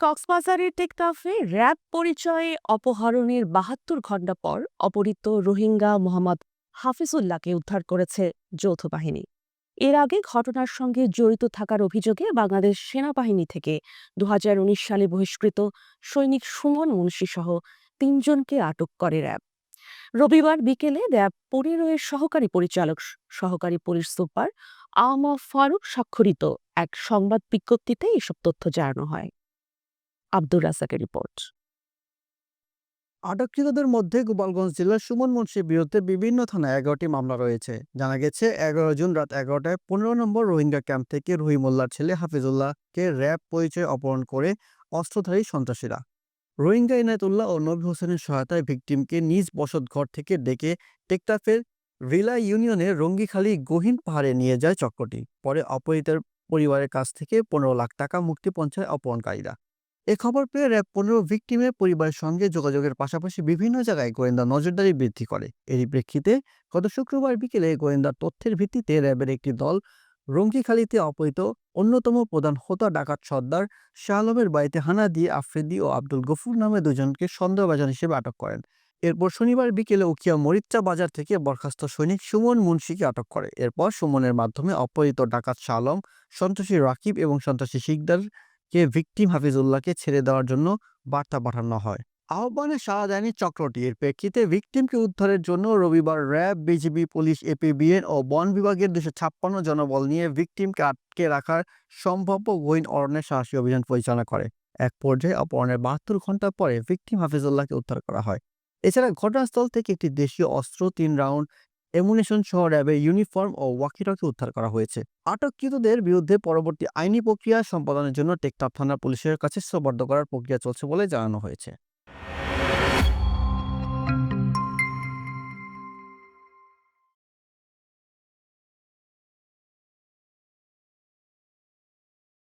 কক্সবাজারের টেকনাফে র্যাব পরিচয়ে অপহরণের বাহাত্তর ঘণ্টা পর অপহৃত রোহিঙ্গা মোহাম্মদ হাফিজুল্লাহকে উদ্ধার করেছে যৌথ বাহিনী। এর আগে ঘটনার সঙ্গে জড়িত থাকার অভিযোগে বাংলাদেশ সেনাবাহিনী থেকে দু হাজার উনিশ সালে বহিষ্কৃত সৈনিক সুমন মুন্সী সহ তিনজনকে আটক করে র্যাব। রবিবার বিকেলে র্যাব পনেরো এর সহকারী পরিচালক সহকারী পুলিশ সুপার আম ফারুক স্বাক্ষরিত এক সংবাদ বিজ্ঞপ্তিতে এসব তথ্য জানানো হয়। আব্দুর রাজাকের রিপোর্ট। আটককৃতদের মধ্যে গোপালগঞ্জ জেলার সুমন মুন্সির বিরুদ্ধে বিভিন্ন থানায় এগারোটি মামলা রয়েছে। জানা গেছে, এগারো জুন রাত এগারোটায় পনেরো নম্বর রোহিঙ্গা ক্যাম্প থেকে রহিমুল্লার ছেলে হাফিজুল্লাহকে র্যাব পরিচয় অপহরণ করে অস্ত্রধারী সন্ত্রাসীরা। রোহিঙ্গা ইনায়তুল্লাহ ও নবী হোসেনের সহায়তায় ভিকটিমকে নিজ বসত ঘর থেকে ডেকে টেকটাফের ভিলা ইউনিয়নের রঙ্গিখালী গহীন পাহাড়ে নিয়ে যায় চক্রটি। পরে অপহৃতের পরিবারের কাছ থেকে পনেরো লাখ টাকা মুক্তি পঞ্চায় অপহরণকারীরা। এ খবর পেয়ে র্যাব পনেরো ভিকটিমের পরিবারের সঙ্গে যোগাযোগের পাশাপাশি বিভিন্ন জায়গায় গোয়েন্দা নজরদারি বৃদ্ধি করে। এরই প্রেক্ষিতে গত শুক্রবার বিকেলে গোয়েন্দা তথ্যের ভিত্তিতে র্যাবের একটি দল রঙ্গিখালীতে অপহৃত অন্যতম প্রধান হোতা ডাকাত সর্দার শাহ আলমের বাড়িতে হানা দিয়ে আফ্রিদি ও আব্দুল গফুর নামে দুজনকে সন্দেহভাজন হিসেবে আটক করেন। এরপর শনিবার বিকেলে উকিয়া মরিচ্চা বাজার থেকে বরখাস্ত সৈনিক সুমন মুন্সিকে আটক করে। এরপর সুমনের মাধ্যমে অপহৃত ডাকাত শাহ আলম সন্ত্রাসী রাকিব এবং সন্ত্রাসী শিকদার কে ভিকটিম হাফিজুল্লাহকে ছেড়ে দেওয়ার জন্য বার্তা পাঠানো হয়। আহ্বানে সাড়া দেয়নি চক্রটি। এর প্রেক্ষিতে ভিকটিমকে উদ্ধারের জন্য রবিবার র্যাব, বিজিবি, পুলিশ, এপিবিএন ও বন বিভাগের দুশো ছাপ্পান্ন জনবল নিয়ে ভিকটিমকে আটকে রাখার সম্ভাব্য গহীন অরণ্যে সাহসী অভিযান পরিচালনা করে। এক পর্যায়ে অপহরণের বাহাত্তর ঘণ্টা পরে ভিকটিম হাফিজুল্লাহকে উদ্ধার করা হয়। এছাড়া ঘটনাস্থল থেকে একটি দেশীয় অস্ত্র তিন রাউন্ড এমুনেশন সহ র্যাবের ইউনিফর্ম ও ওয়াকিটকে উদ্ধার করা হয়েছে। আটককৃতদের বিরুদ্ধে পরবর্তী আইনি প্রক্রিয়া সম্পাদনের জন্য টেকটাপ থানা পুলিশের কাছে সোপর্দ করার প্রক্রিয়া চলছে বলে জানানো হয়েছে।